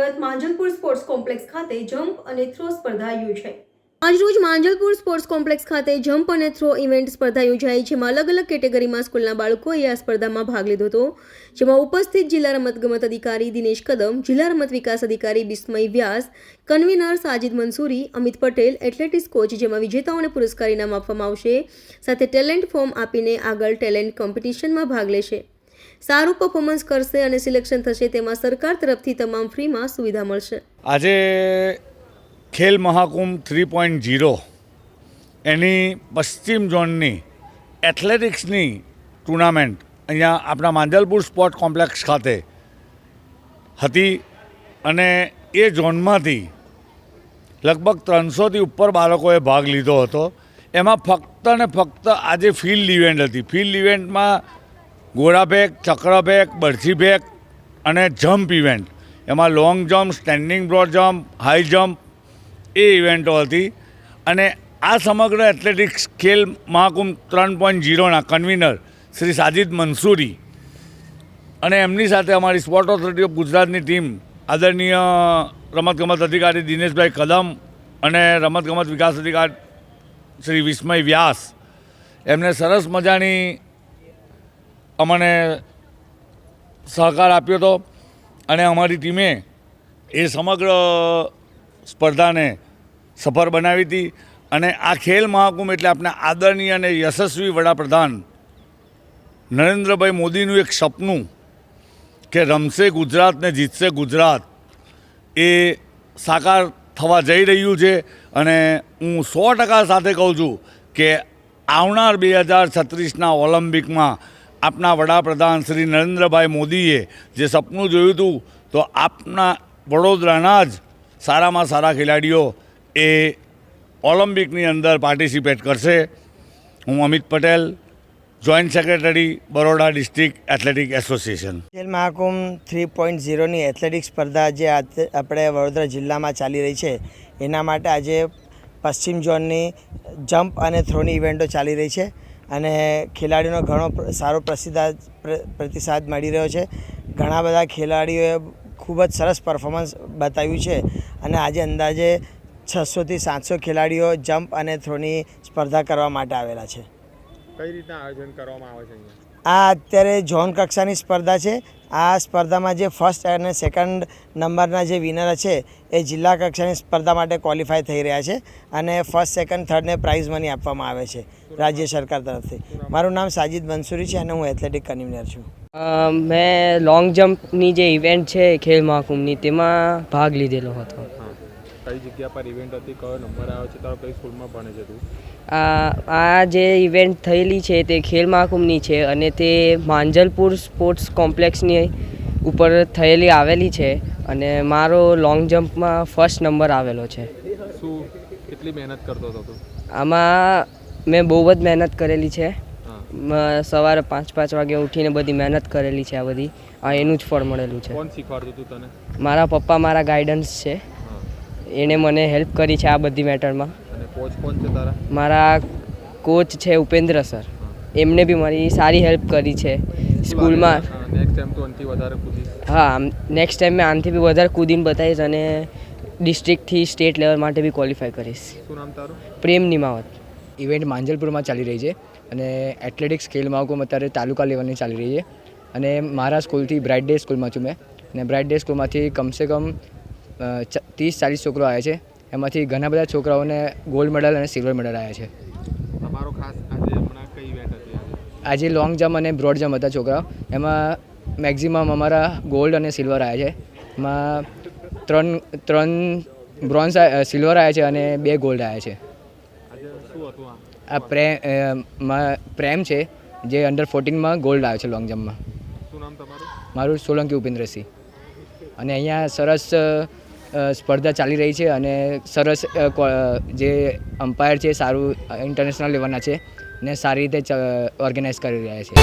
અંતર્ગત Manjalpur sports complex ખાતે jump અને થ્રો સ્પર્ધા યોજાઈ. આજરોજ માંજલપુર સ્પોર્ટ્સ કોમ્પ્લેક્સ ખાતે જમ્પ અને થ્રો ઇવેન્ટ સ્પર્ધા યોજાઈ, જેમાં અલગ અલગ કેટેગરીમાં સ્કૂલના બાળકોએ આ સ્પર્ધામાં ભાગ લીધો હતો. જેમાં ઉપસ્થિત જિલ્લા રમતગમત અધિકારી દિનેશ કદમ, જિલ્લા રમત વિકાસ અધિકારી Bismay Vyas, convener Sajid Mansuri, Amit Patel, athletics coach જેમાં વિજેતાઓને પુરસ્કાર ઇનામ આપવામાં આવશે. સાથે ટેલેન્ટ ફોર્મ આપીને આગળ ટેલેન્ટ કોમ્પિટિશનમાં ભાગ લેશે. સારું પરફોર્મન્સ કરશે અને સિલેક્શન થશે તેમાં સરકાર તરફથી તમામ ફ્રીમાં સુવિધા મળશે. આજે Khel Mahakumbh three point zero એની પશ્ચિમ ઝોનની એથ્લેટિક્સની ટુર્નામેન્ટ અહીંયા આપણા માંજલપુર સ્પોર્ટ કોમ્પ્લેક્સ ખાતે હતી અને એ ઝોનમાંથી લગભગ ત્રણસોથી ઉપર બાળકોએ ભાગ લીધો હતો. એમાં ફક્ત ને ફક્ત આજે ફિલ્ડ ઇવેન્ટ હતી. ફિલ્ડ ઇવેન્ટમાં ગોળાફેંક ચક્રફેંક બરછી ફેંક અને જમ્પ ઇવેન્ટ. એમાં long jump standing broad jump high jump એ ઇવેન્ટો હતી. અને આ સમગ્ર એથ્લેટિક્સ ખેલ મહાકુંભ ત્રણ પોઈન્ટ ઝીરોના કન્વીનર શ્રી સાજિદ મંસૂરી. અને એમની સાથે અમારી સ્પોર્ટ ઓથોરિટી ઓફ ગુજરાતની ટીમ આદરણીય રમતગમત અધિકારી દિનેશભાઈ કદમ અને રમતગમત વિકાસ અધિકારી શ્રી વિસ્મય વ્યાસ. એમને સરસ મજાની અમને સહકાર આપ્યો હતો અને અમારી ટીમે એ સમગ્ર સ્પર્ધાને સફળ બનાવી હતી. અને આ ખેલ મહાકુંભ એટલે આપણા આદરણીય અને યશસ્વી વડાપ્રધાન નરેન્દ્રભાઈ મોદીનું એક સપનું કે રમશે ગુજરાત ને જીતશે ગુજરાત એ સાકાર થવા જઈ રહ્યું છે. અને હું સો ટકા સાથે કહું છું કે આવનાર બે હજાર છત્રીસના ઓલિમ્પિકમાં આપના વડાપ્રધાન શ્રી નરેન્દ્રભાઈ મોદીએ જે સપનું જોયું હતું, તો આપના વડોદરાના જ સારામાં સારા ખેલાડીઓ એ ઓલિમ્પિકની અંદર પાર્ટિસિપેટ કરશે. હું Amit Patel, joint secretary, Baroda district athletic association. Khel Mahakumbh three point ઝીરોની athletic સ્પર્ધા જે આપણે વડોદરા જિલ્લામાં ચાલી રહી છે, એના માટે આજે પશ્ચિમ ઝોનની જમ્પ અને થ્રોની ઇવેન્ટો ચાલી રહી છે. અને ખેલાડીઓનો ઘણો સારો પ્રસિદ્ધ પ્ર- પ્રતિસાદ મળી રહ્યો છે. ઘણા બધા ખેલાડીઓએ ખૂબ જ સરસ પરફોર્મન્સ બતાવ્યું છે. અને આજે અંદાજે છસોથી સાતસો ખેલાડીઓ જમ્પ અને થ્રોની સ્પર્ધા કરવા માટે આવેલા છે. કઈ રીતના આયોજન કરવામાં આવે છે અહીંયા? આ અત્યારે ઝોન કક્ષાની સ્પર્ધા છે. આ સ્પર્ધામાં જે ફર્સ્ટ અને સેકન્ડ નંબરના જે વિનર છે, એ જિલ્લા કક્ષાની સ્પર્ધા માટે ક્વોલિફાય થઈ રહ્યા છે અને ફર્સ્ટ સેકન્ડ થર્ડને પ્રાઇઝ મની આપવામાં આવે છે રાજ્ય સરકાર તરફથી. મારું નામ સાજિદ મંસૂરી છે અને હું એથ્લેટિક કન્વીનર છું. મેં લોંગ જમ્પની જે ઇવેન્ટ છે, ખેલ મહાકુંભની, તેમાં ભાગ લીધેલો હતો. કઈ જગ્યા પર ઇવેન્ટ હતી કયો નંબર આવ્યો છે તારો કઈ સ્કૂલમાં ભણે છે તું? આ જે ઇવેન્ટ થયેલી છે તે ખેલ મહાકુંભની છે અને તે માંજલપુર સ્પોર્ટ્સ કોમ્પ્લેક્સની ઉપર થયેલી આવેલી છે અને મારો લોંગ જમ્પમાં ફર્સ્ટ નંબર આવેલો છે. શું કેટલી મહેનત કરતો હતો તું? આમાં મેં બહુ જ મહેનત કરેલી છે. સવારે પાંચ પાંચ વાગે ઉઠીને બધી મહેનત કરેલી છે આ બધી. આ એનું જ ફળ મળેલું છે. કોણ શીખવાડતું તું તને? મારા પપ્પા મારા ગાઈડન્સ છે. એણે મને હેલ્પ કરી છે આ બધી મેટરમાં અને કોચ કોણ છે તારા? મારા કોચ છે ઉપેન્દ્ર સર. એમને બી મારી સારી હેલ્પ કરી છે સ્કૂલમાં. નેક્સ્ટ ટાઈમ તું આનથી વધારે કૂદીશ હા નેક્સ્ટ ટાઈમ મેં આનાથી બી વધારે કૂદીને બતાવીશ અને ડિસ્ટ્રિક્ટથી સ્ટેટ લેવલ માટે બી ક્વોલિફાય કરીશ. શું નામ તારું? પ્રેમ નિમાવત. ઇવેન્ટ માંજલપુરમાં ચાલી રહી છે અને એથ્લેટિક્સ ખેલ મહાકુંભ અત્યારે તાલુકા લેવલની ચાલી રહી છે. અને મારા સ્કૂલથી બ્રાઇટ ડે સ્કૂલમાં છું મેં. અને બ્રાઇટ ડે સ્કૂલમાંથી કમસે કમ ત્રીસ ચાલીસ છોકરો આવ્યા છે. એમાંથી ઘણા બધા છોકરાઓને ગોલ્ડ મેડલ અને સિલ્વર મેડલ આવ્યા છે. તમારો ખાસ આજે હમણાં કઈ ઇવેન્ટ હતી આજે લોંગ જમ્પ અને બ્રોડ જમ્પ હતા છોકરાઓ. એમાં મેક્ઝિમમ અમારા ગોલ્ડ અને સિલ્વર આવ્યા છે. એમાં ત્રણ ત્રણ બ્રોન્ઝ સિલ્વર આવ્યા છે અને બે ગોલ્ડ આવ્યા છે. શું હતું આ પ્રેમ પ્રેમ છે જે અંડર ફોર્ટીનમાં ગોલ્ડ આવ્યો છે લોંગ જમ્પમાં મારું સોલંકી ઉપેન્દ્રસિંહ. અને અહીંયા સરસ સ્પર્ધા ચાલી રહી છે અને સરસ જે અમ્પાયર છે, સારું ઇન્ટરનેશનલ લેવલના છે ને સારી રીતે ઓર્ગેનાઇઝ કરી રહ્યા છે.